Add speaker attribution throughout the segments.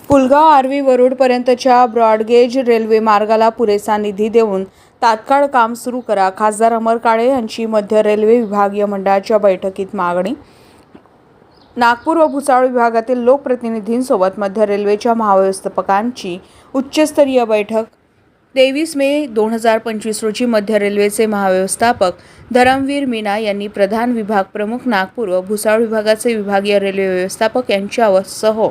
Speaker 1: पुलगाव आर्वी वरुडपर्यंतच्या broad gauge railway मार्गाला पुरेसा निधी देऊन तात्काळ काम सुरू करा. खासदार अमर काळे यांची मध्य रेल्वे विभागीय मंडळाच्या बैठकीत मागणी. नागपूर व भुसावळ विभागातील लोकप्रतिनिधींसोबत मध्य रेल्वेच्या महाव्यवस्थापकांची उच्चस्तरीय बैठक. तेवीस मे दोन हजार पंचवीस रोजी मध्य रेल्वेचे महाव्यवस्थापक धरमवीर मीना यांनी प्रधान विभाग प्रमुख नागपूर व भुसावळ विभागाचे विभागीय रेल्वे व्यवस्थापक यांच्यासह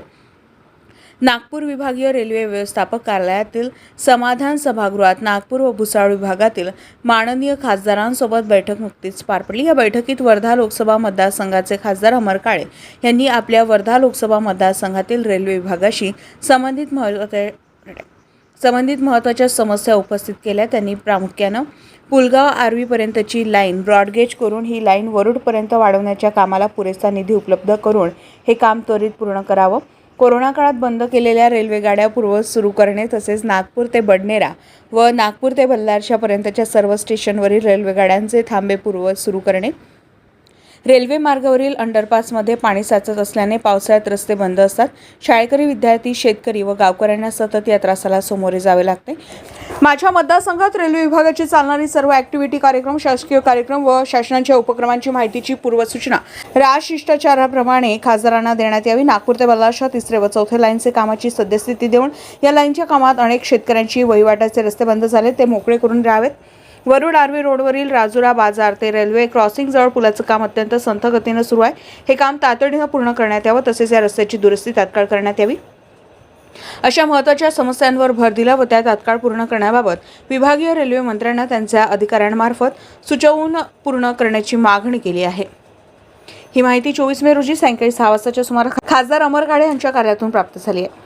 Speaker 1: नागपूर विभागीय रेल्वे व्यवस्थापक कार्यालयातील समाधान सभागृहात नागपूर व भुसावळ विभागातील माननीय खासदारांसोबत बैठक नुकतीच पार पडली. या बैठकीत वर्धा लोकसभा मतदारसंघाचे खासदार अमर काळे यांनी आपल्या वर्धा लोकसभा मतदारसंघातील रेल्वे विभागाशी संबंधित महत्त्वाचे संबंधित महत्त्वाच्या समस्या उपस्थित केल्या. त्यांनी प्रामुख्यानं पुलगाव आर्वीपर्यंतची लाईन ब्रॉडगेज करून ही लाईन वरुडपर्यंत वाढवण्याच्या कामाला पुरेसा निधी उपलब्ध करून हे काम त्वरित पूर्ण करावं. कोरोना काळात बंद केलेल्या रेल्वेगाड्या पूर्व सुरू करणे तसेच नागपूर ते बडनेरा व नागपूर ते बल्लारशापर्यंतच्या सर्व स्टेशनवरील रेल्वेगाड्यांचे थांबे पूर्ववत सुरू करणे. रेल्वे मार्गावरील अंडरपासमध्ये पाणी साचत असल्याने पावसाळ्यात रस्ते बंद असतात. शाळकरी विद्यार्थी शेतकरी व गावकऱ्यांना सतत या त्रासाला सामोरे जावे लागते. माझ्या मतदारसंघात रेल्वे विभागाची चालणारी सर्व ॲक्टिव्हिटी कार्यक्रम शासकीय कार्यक्रम व शासनाच्या उपक्रमांची माहितीची पूर्वसूचना. राजशिष्टाचाराप्रमाणे खासदारांना देण्यात यावी. नागपूर ते बलाशा तिसरे व चौथे लाईनचे कामाची सद्यस्थिती देऊन या लाईनच्या कामात अनेक शेतकऱ्यांची वहिवाटाचे रस्ते बंद झाले. ते मोकळे करून द्यावेत वरुड आर्वी रोडवरील राजुरा बाजार ते रेल्वे क्रॉसिंग जवळ पुलाचं काम अत्यंत संथ गतीनं सुरू आहे. हे काम तातडीनं पूर्ण करण्यात यावं तसेच या रस्त्याची दुरुस्ती तात्काळ करण्यात यावी. अशा महत्त्वाच्या समस्यांवर भर दिला व त्या तात्काळ पूर्ण करण्याबाबत विभागीय रेल्वे मंत्र्यांना त्यांच्या अधिकाऱ्यांमार्फत सुचवून पूर्ण करण्याची मागणी केली आहे. ही माहिती चोवीस मे रोजी सायंकाळी सहा वाजताच्या सुमारास खासदार अमर काळे यांच्या कार्यातून प्राप्त झाली आहे.